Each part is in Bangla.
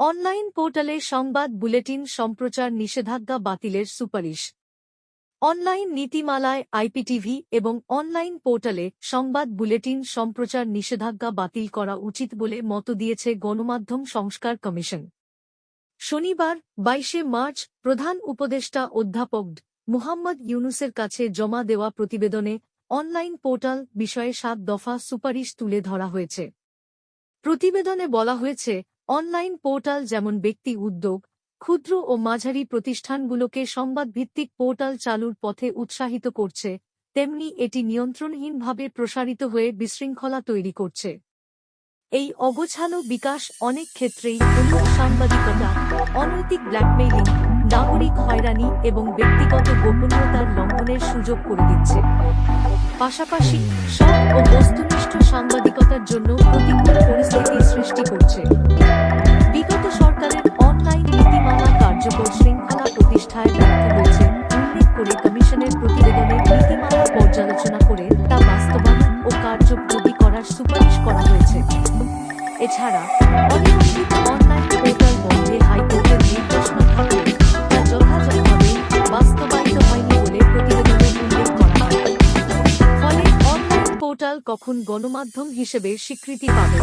অনলাইন পোর্টালে সংবাদ বুলেটিন সম্প্রচার নিষেধাজ্ঞা বাতিলের সুপারিশ অনলাইন নীতিমালায় আইপিটিভি এবং অনলাইন পোর্টালে সংবাদ বুলেটিন সম্প্রচার নিষেধাজ্ঞা বাতিল করা উচিত বলে মত দিয়েছে গণমাধ্যম সংস্কার কমিশন শনিবার, বাইশে মার্চ, প্রধান উপদেষ্টা অধ্যাপক. মুহাম্মদ ইউনুসের কাছে জমা দেওয়া প্রতিবেদনে অনলাইন পোর্টাল বিষয়ে সাত দফা সুপারিশ তুলে ধরা হয়েছে প্রতিবেদনে বলা হয়েছে অনলাইন পোর্টাল যেমন ব্যক্তি উদ্যোগ, ক্ষুদ্র ও মাঝারি প্রতিষ্ঠানগুলোকে সংবাদভিত্তিক পোর্টাল চালুর পথে উৎসাহিত করছে, তেমনি এটি নিয়ন্ত্রণহীনভাবে প্রসারিত হয়ে বিশৃঙ্খলা তৈরি করছে। এই অগোছালো বিকাশ অনেক ক্ষেত্রেই সাংবাদিকতা, অনৈতিক ব্ল্যাকমেইলিং, নাগরিক হয়রানি এবং ব্যক্তিগত গোপনীয়তার লঙ্ঘনের সুযোগ করে দিচ্ছে। পাশাপাশি সৎ ও বস্তুনিষ্ঠ সাংবাদিকতার জন্য প্রতিকূল পরিস্থিতি সৃষ্টি করছে। এছাড়া অনিয়ন্ত্রিত অনলাইন পোর্টাল বন্ধে হাইকোর্টের নির্দেশনা থাকলে তা যথাযথভাবে বাস্তবায়িত হয়নি বলে প্রতিবেদনে উল্লেখ করা হয়। ফলে অনলাইন পোর্টাল কখন গণমাধ্যম হিসেবে স্বীকৃতি পাবে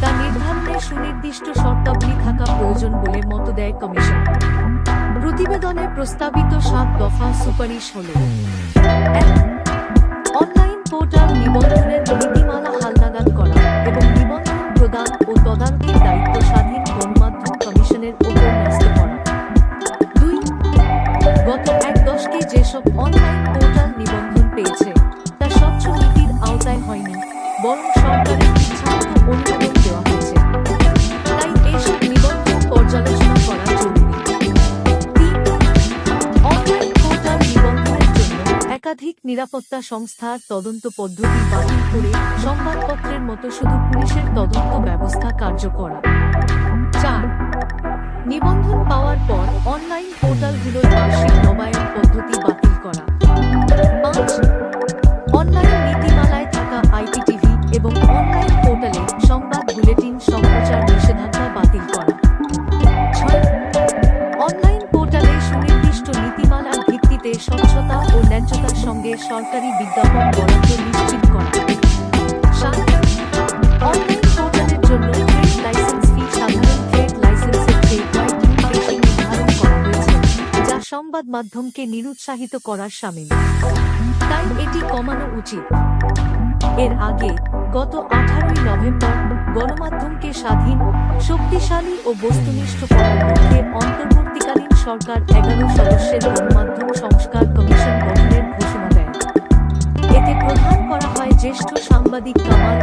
তা নির্ধারণে সুনির্দিষ্ট শর্তাবলী থাকা প্রয়োজন বলে মত দেয় কমিশন। প্রতিবেদনে প্রস্তাবিত সাত দফা সুপারিশ হল। এক, যেসব অনলাইন পোর্টাল নিবন্ধন পেয়েছে, তা স্বচ্ছ নীতির আওতায় হয়নি, বরং সরকারের অনুমোদন দেওয়া হয়েছে। তাই এসব নিবন্ধন পর্যালোচনা করা জরুরি। অনলাইন পোর্টাল নিবন্ধনের জন্য একাধিক নিরাপত্তা সংস্থার তদন্ত পদ্ধতি বাতিল করে সংবাদপত্রের মতো শুধু পুলিশের তদন্ত ব্যবস্থা কার্যকর। চার, নিবন্ধন পাওয়ার পর অনলাইন পোর্টালগুলোর এবং অনলাইন পোর্টালে সংবাদ বুলেটিন, সম্প্রচার, নিষেধাজ্ঞা বাতিল করা। অনলাইন পোর্টালে সুনির্দিষ্ট নীতিমালার ভিত্তিতে স্বচ্ছতা ও ন্যায্যতার সঙ্গে সরকারি বিজ্ঞাপন বরাদ্দ নিশ্চিত করা। সংবাদ মাধ্যমকে নিরুৎসাহিত করার সামিল। তাই এটি কমানো উচিত। এর আগে গত আঠারোই নভেম্বর গণমাধ্যমকে স্বাধীন, শক্তিশালী ও বস্তুনিষ্ঠ করার লক্ষ্যে অন্তর্বর্তীকালীন সরকার এগারো সদস্যের গণমাধ্যম সংস্কার কমিশন গঠনের ঘোষণা দেয়। এতে প্রধান করা হয় জ্যেষ্ঠ সাংবাদিক কামাল